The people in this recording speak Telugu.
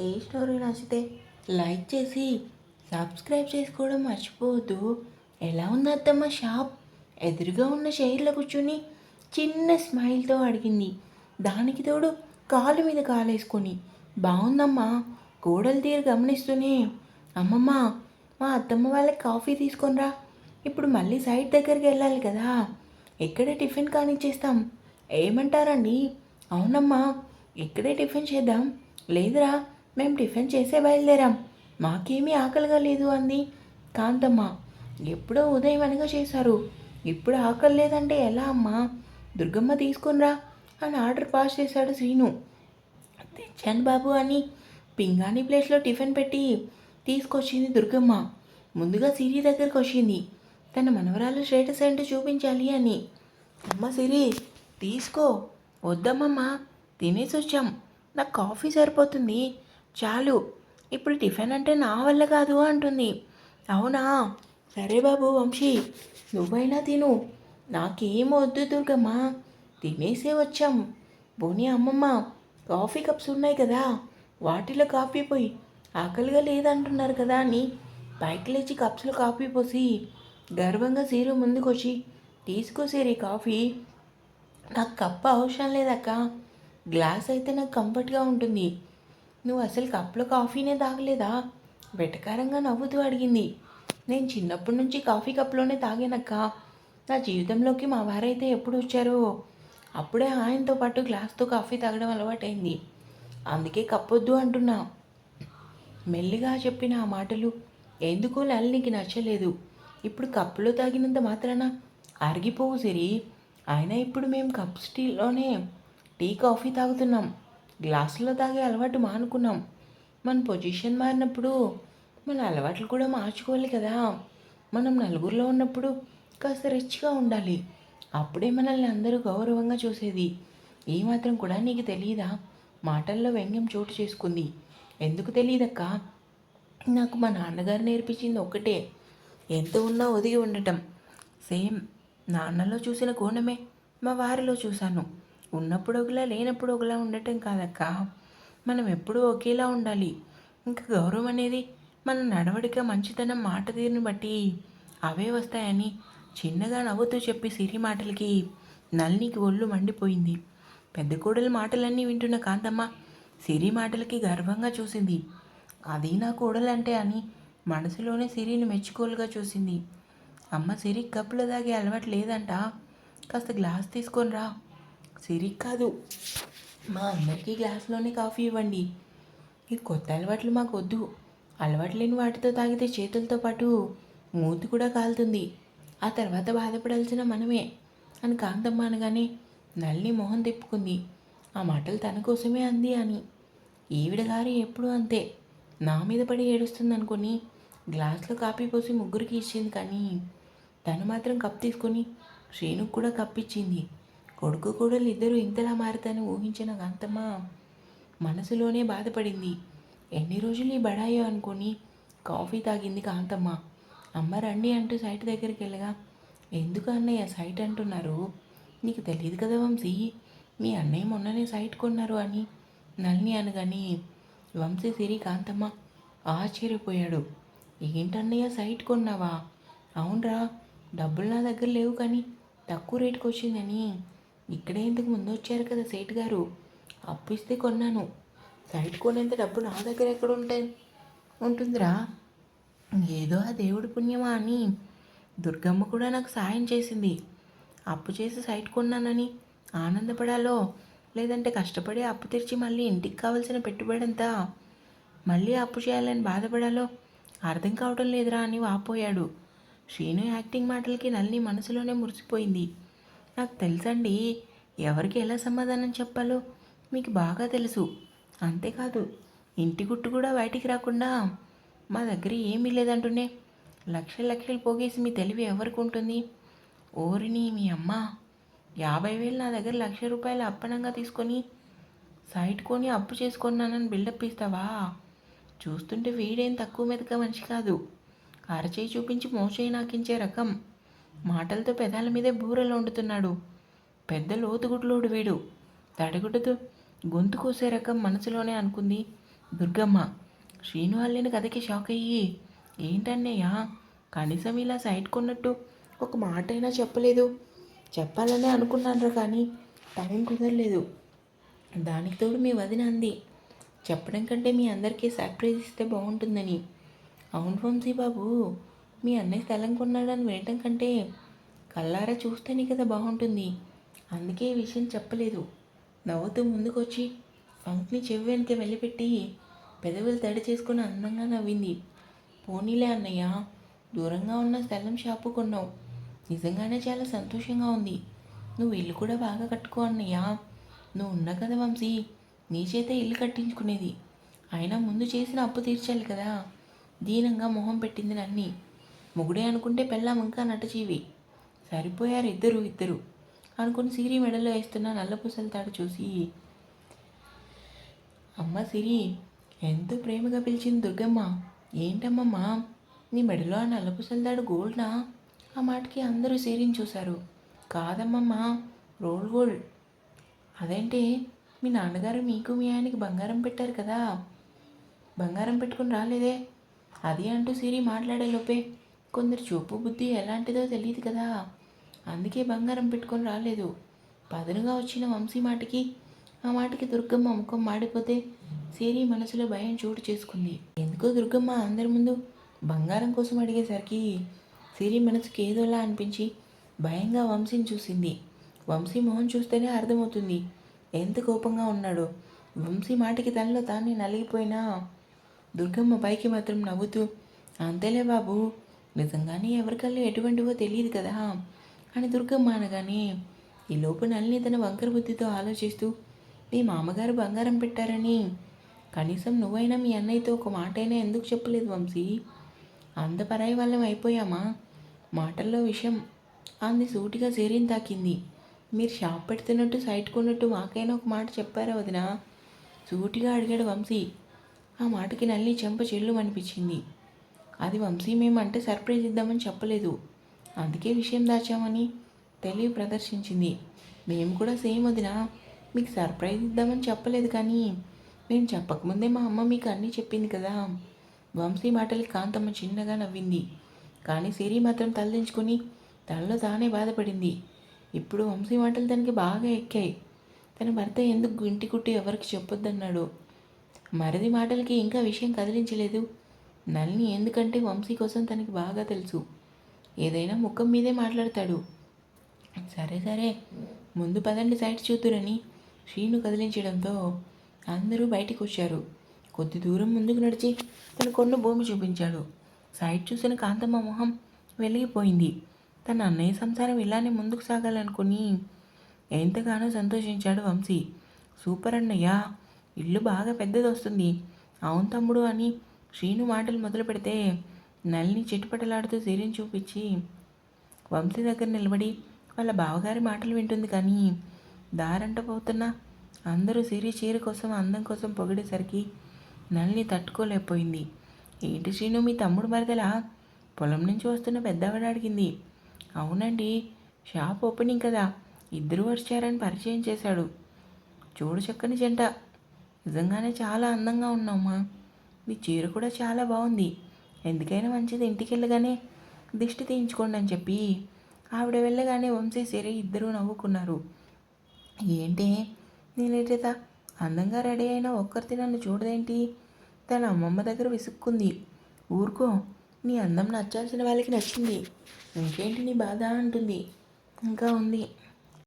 ఏ స్టోరీ నచ్చితే లైక్ చేసి సబ్స్క్రైబ్ చేసుకోవడం మర్చిపోవద్దు. ఎలా ఉంది అత్తమ్మ షాప్? ఎదురుగా ఉన్న చైర్లో కూర్చుని చిన్న స్మైల్తో అడిగింది. దానికి తోడు కాలు మీద కాలేసుకొని బాగుందమ్మా కోడలు తీరు గమనిస్తూనే. అమ్మమ్మ మా అత్తమ్మ వాళ్ళకి కాఫీ తీసుకొనిరా. ఇప్పుడు మళ్ళీ సైట్ దగ్గరికి వెళ్ళాలి కదా. ఇక్కడే టిఫిన్ కానిచ్చేస్తాం? ఏమంటారండి? అవునమ్మా ఇక్కడే టిఫిన్ చేద్దాం. లేదురా మేము టిఫిన్ చేసే బయలుదేరాం. మాకేమీ ఆకలిగా లేదు అంది. కాంతమ్మ ఎప్పుడో ఉదయం అనగా చేశారు. ఇప్పుడు ఆకలి లేదంటే ఎలా అమ్మా? దుర్గమ్మ తీసుకునిరా అని ఆర్డర్ పాస్ చేశాడు శ్రీను. తెచ్చాను బాబు అని పింగాణి ప్లేస్లో టిఫిన్ పెట్టి తీసుకొచ్చింది దుర్గమ్మ. ముందుగా సిరి దగ్గరికి వచ్చింది. తన మనవరాలు స్టేటస్ ఏంటో చూపించాలి అని. అమ్మ సిరి తీసుకో. వద్దమ్మమ్మా తినేసి వచ్చాం నాకు కాఫీ సరిపోతుంది. చాలు. ఇప్పుడు టిఫిన్ అంటే నా వల్ల కాదు అంటుంది. అవునా? సరే బాబు వంశీ. నువ్వైనా తిను. నాకేం వద్దు దుర్గమ్మ. తినేసే వచ్చాం. పోనీ అమ్మమ్మ కాఫీ కప్స్ ఉన్నాయి కదా. వాటిలో కాఫీ పోయి. ఆకలిగా లేదంటున్నారు కదా అని పైకి లేచి కప్స్లో కాఫీ పోసి గర్వంగా సీరు ముందుకొచ్చి తీసుకోసేరి కాఫీ. నాకు కప్పు అవసరం లేదక్క. గ్లాస్ అయితే నాకు కంఫర్ట్గా ఉంటుంది. నువ్వు అసలు కప్లో కాఫీనే తాగలేదా? వెటకారంగా నవ్వుతూ అడిగింది. నేను చిన్నప్పటి నుంచి కాఫీ కప్లోనే తాగానక్క. నా జీవితంలోకి మా వారైతే ఎప్పుడు వచ్చారో? అప్పుడే ఆయనతో పాటు గ్లాస్తో కాఫీ తాగడం అలవాటైంది. అందుకే కప్పొద్దు అంటున్నా. మెల్లిగా చెప్పిన ఆ మాటలు ఎందుకో నీకు నచ్చలేదు. ఇప్పుడు కప్పులో తాగినంత మాత్రాన అరిగిపోవు సిరి. అయినా ఇప్పుడు మేము కప్ స్టీల్లోనే టీ కాఫీ తాగుతున్నాం. గ్లాసులో తాగే అలవాటు మానుకున్నాం. మన పొజిషన్ మారినప్పుడు మన అలవాట్లు కూడా మార్చుకోవాలి కదా. మనం నలుగురిలో ఉన్నప్పుడు కాస్త రిచ్గా ఉండాలి. అప్పుడే మనల్ని అందరూ గౌరవంగా చూసేది. ఏమాత్రం కూడా నీకు తెలియదా మాటల్లో వ్యంగ్యం చోటు చేసుకుంది. ఎందుకు తెలియదక్క నాకు మా నాన్నగారు నేర్పించింది ఒక్కటే. ఎంత ఉన్నా ఒదిగి ఉండటం. సేమ్ నాన్నలో చూసిన కోణమే మా వారిలో చూశాను. ఉన్నప్పుడు ఒకలా లేనప్పుడు ఒకలా ఉండటం కాదక్క. మనం ఎప్పుడూ ఒకేలా ఉండాలి. ఇంకా గౌరవం అనేది మన నడవడిక మంచితనం మాట తీరుని బట్టి అవే వస్తాయని చిన్నగా నవ్వుతూ చెప్పి సిరి మాటలకి నల్లికి ఒళ్ళు మండిపోయింది. పెద్ద కోడల మాటలన్నీ వింటున్న కాంతమ్మ సిరి మాటలకి గర్వంగా చూసింది. అది నా కోడలంటే అని మనసులోనే సిరిని మెచ్చుకోలుగా చూసింది. అమ్మ సిరి కప్పులో తాగే అలవాటు లేదంట. కాస్త గ్లాస్ తీసుకొని రా. సిరి కాదు మా అందరికీ గ్లాస్లోనే కాఫీ ఇవ్వండి. ఈ కొత్త అలవాట్లు మాకు వద్దు. అలవాటు లేని వాటితో తాగితే చేతులతో పాటు మూతి కూడా కాలుతుంది. ఆ తర్వాత బాధపడాల్సిన మనమే అని కాంతమ్మ అనగానే నల్లి మొహం తిప్పుకుంది. ఆ మాటలు తన కోసమే అంది అని. ఈవిడగారు ఎప్పుడూ అంతే. నా మీద పడి ఏడుస్తుంది అనుకుని గ్లాస్లో కాఫీ పోసి ముగ్గురికి ఇచ్చింది కానీ తను మాత్రం కప్ తీసుకొని శ్రీనుకు కూడా కప్పిచ్చింది. కొడుకు కోడలు ఇద్దరు ఇంతలా మారుతాని ఊహించిన కాంతమ్మ మనసులోనే బాధపడింది. ఎన్ని రోజులు ఈ బడాయో అనుకొని కాఫీ తాగింది కాంతమ్మ. అమ్మ రండి అంటూ సైట్ దగ్గరికి వెళ్ళగా ఎందుకు అన్నయ్య సైట్ అంటున్నారు? నీకు తెలియదు కదా వంశీ మీ అన్నయ్య మొన్ననే సైట్ కొన్నారు అని నల్ని అనగాని వంశీ సిరి కాంతమ్మ ఆశ్చర్యపోయాడు. ఏంటన్నయ్య సైట్ కొన్నావా? అవునరా డబ్బులు నా దగ్గర లేవు కానీ తక్కువ రేటుకు వచ్చిందని ఇక్కడే ఇంతకు ముందు వచ్చారు కదా సేట్ గారు. అప్పు ఇస్తే కొన్నాను. సైట్ కొనేంత డబ్బు నా దగ్గర ఎక్కడ ఉంటాయి? ఉంటుందిరా. ఏదో ఆ దేవుడి పుణ్యమా అని దుర్గమ్మ కూడా నాకు సాయం చేసింది. అప్పు చేసి సైట్ కొన్నానని ఆనందపడాలో లేదంటే కష్టపడి అప్పు తెరిచి మళ్ళీ ఇంటికి కావాల్సిన పెట్టుబడి అంతా మళ్ళీ అప్పు చేయాలని బాధపడాలో అర్థం కావటం లేదురా అని వాపోయాడు. శ్రీను యాక్టింగ్ మాటలకి నల్ని మనసులోనే మురిసిపోయింది. నాకు తెలుసండి ఎవరికి ఎలా సమాధానం చెప్పాలో మీకు బాగా తెలుసు. అంతేకాదు ఇంటి గుట్టు కూడా బయటికి రాకుండా మా దగ్గర ఏమీ లేదంటూనే లక్షల లక్షలు పోగేసి మీ తెలివి ఎవరికి ఉంటుంది? ఓరిని మీ అమ్మ. యాభై వేలు నా దగ్గర లక్ష రూపాయలు అప్పనంగా తీసుకొని సైట్ కొని అప్పు చేసుకున్నానని బిల్డప్ ఇస్తావా? చూస్తుంటే వీడేం తక్కువ మెతక మనిషి కాదు. అరచేయి చూపించి మోచేయి నాకించే రకం. మాటలతో పెదాల మీదే బూరలు వండుతున్నాడు. పెద్ద లోతుగుడ్లోడు వీడు. తడిగుడ్డతో గొంతు కోసే రకం మనసులోనే అనుకుంది దుర్గమ్మ. శ్రీను కథకి షాక్ అయ్యి ఏంటన్నయ్యా కనీసం ఇలా సైట్ కొన్నట్టు ఒక మాట అయినా చెప్పలేదు. చెప్పాలనే అనుకున్నాను కానీ టైం కుదరలేదు. దానికి తోడు మీ వదిన అంది చెప్పడం కంటే మీ అందరికీ సర్ప్రైజ్ ఇస్తే బాగుంటుందని. అవును వంశీ బాబు మీ అన్నయ్య స్థలం కొన్నాడని వినటం కంటే కల్లారా చూస్తేనే కదా బాగుంటుంది. అందుకే ఈ విషయం చెప్పలేదు. నవ్వుతూ ముందుకొచ్చి పంక్ని చెవి వెనక వెళ్ళిపెట్టి పెదవులు తడి చేసుకుని అందంగా నవ్వింది. పోనీలే అన్నయ్య దూరంగా ఉన్న స్థలం షాపు కొన్నావు. నిజంగానే చాలా సంతోషంగా ఉంది. నువ్వు ఇల్లు కూడా బాగా కట్టుకో అన్నయ్య. నువ్వు ఉన్నా కదా వంశీ నీ చేతే ఇల్లు కట్టించుకునేది. అయినా ముందు చేసిన అప్పు తీర్చాలి కదా. దీనంగా మొహం పెట్టింది నన్ని. మొగుడే అనుకుంటే పెళ్ళాం ఇంకా నటచీవి సరిపోయారు ఇద్దరు ఇద్దరు. అనుకుని సిరి మెడలో వేస్తున్న నల్లపూసల తాడు చూసి అమ్మ సిరి ఎంతో ప్రేమగా పిలిచింది దుర్గమ్మ. ఏంటమ్మమ్మా నీ మెడలో ఆ నల్లపూసల తాడు గోల్డ్నా? ఆ మాటకి అందరూ సిరిని చూశారు. కాదమ్మమ్మా రోల్ గోల్డ్. అదేంటి మీ నాన్నగారు మీకు మీ ఆయనకి బంగారం పెట్టారు కదా. బంగారం పెట్టుకుని రాలేదే? అది అంటూ సిరి మాట్లాడే లోపే కొందరు చూపు బుద్ధి ఎలాంటిదో తెలియదు కదా. అందుకే బంగారం పెట్టుకొని రాలేదు. పదునుగా వచ్చిన వంశీ మాటకి ఆ మాటకి దుర్గమ్మ ముఖం మాడిపోతే సిరి మనసులో భయం చోటు చేసుకుంది. ఎందుకో దుర్గమ్మ అందరి ముందు బంగారం కోసం అడిగేసరికి సిరి మనసుకి ఏదోలా అనిపించి భయంగా వంశీని చూసింది. వంశీ మొహం చూస్తేనే అర్థమవుతుంది ఎంత కోపంగా ఉన్నాడో. వంశీ మాటకి తనలో తానే నలిగిపోయినా దుర్గమ్మ పైకి మాత్రం నవ్వుతూ అంతేలే బాబు నిజంగానే ఎవరికల్లా ఎటువంటివో తెలియదు కదా. అని దుర్గమ్మ అనగానే ఈ లోపు నల్ని తన వంకర బుద్ధితో ఆలోచిస్తూ మీ మామగారు బంగారం పెట్టారని. కనీసం నువ్వైనా మీ అన్నయ్యతో ఒక మాటైనా ఎందుకు చెప్పలేదు వంశీ? అంత పరాయి వాళ్ళం అయిపోయామా? మాటల్లో విషయం అంది సూటిగా సేరిని తాకింది. మీరు షాప్ పెడుతున్నట్టు సైట్ కొన్నట్టు మాకైనా ఒక మాట చెప్పారా వదినా? సూటిగా అడిగాడు వంశీ. ఆ మాటకి నల్లి చెంప చెల్లు అనిపించింది అది వంశీ మేమంటే సర్ప్రైజ్ ఇద్దామని చెప్పలేదు. అందుకే విషయం దాచామని తెలివి ప్రదర్శించింది. మేము కూడా సేమ్ వదినా మీకు సర్ప్రైజ్ ఇద్దామని చెప్పలేదు కానీ మేము చెప్పకముందే మా అమ్మ మీకు అన్నీ చెప్పింది కదా. వంశీ మాటలకి కాంతమ్మ చిన్నగా నవ్వింది. కానీ సిరి మాత్రం తలదించుకుని తనలో తానే బాధపడింది. ఇప్పుడు వంశీ మాటలు తనకి బాగా ఎక్కాయి. తన భర్త ఎందుకు గుంటి కుట్టి ఎవరికి చెప్పొద్దన్నాడు? మరిది మాటలకి ఇంకా విషయం కదిలించలేదు. నల్ని ఎందుకంటే వంశీ కోసం తనకి బాగా తెలుసు. ఏదైనా ముఖం మీదే మాట్లాడతాడు. సరే సరే. ముందు పదండి సైట్ చూతురని శ్రీను కదిలించడంతో అందరూ బయటికి వచ్చారు కొద్ది దూరం ముందుకు నడిచి తన కొన్న భూమి చూపించాడు. సైట్ చూసిన కాంతమ్మ మొహం వెలిగిపోయింది. తన అన్నయ్య సంసారం ఇలానే ముందుకు సాగాలనుకుని ఎంతగానో సంతోషించాడు వంశీ. సూపర్ అన్నయ్య ఇల్లు బాగా పెద్దది వస్తుంది అవును తమ్ముడు అని శ్రీను మాటలు మొదలు పెడితే నల్ని చిట్టుపటలాడుతూ సిరిని చూపించి వంశీ దగ్గర నిలబడి వాళ్ళ బావగారి మాటలు వింటుంది కానీ దారంట పోతున్న అందరూ సిరి చీర కోసం అందం కోసం పొగిడేసరికి నల్ని తట్టుకోలేకపోయింది. ఏంటి శ్రీను మీ తమ్ముడు మరదలా పొలం నుంచి వస్తున్న పెద్దవాడు అడిగింది. అవునండి షాప్ ఓపెనింగ్ కదా ఇద్దరు వచ్చారని పరిచయం చేశాడు. చూడు చక్కని జంట నిజంగానే చాలా అందంగా ఉన్నామ్మా మీ చీర కూడా చాలా బాగుంది. ఎందుకైనా మంచిది ఇంటికి వెళ్ళగానే దిష్టి తీయించుకోండి అని చెప్పి ఆవిడ వెళ్ళగానే వంశీ సరే ఇద్దరూ నవ్వుకున్నారు. ఏంటి? నేనేటేత అందంగా రెడీ అయిన ఒక్కరితే నన్ను చూడదేంటి? తన అమ్మమ్మ దగ్గర విసుక్కుంది. ఊరుకో నీ అందం నచ్చాల్సిన వాళ్ళకి నచ్చింది. ఇంకేంటి నీ బాధ? అంటుంది. ఇంకా ఉంది.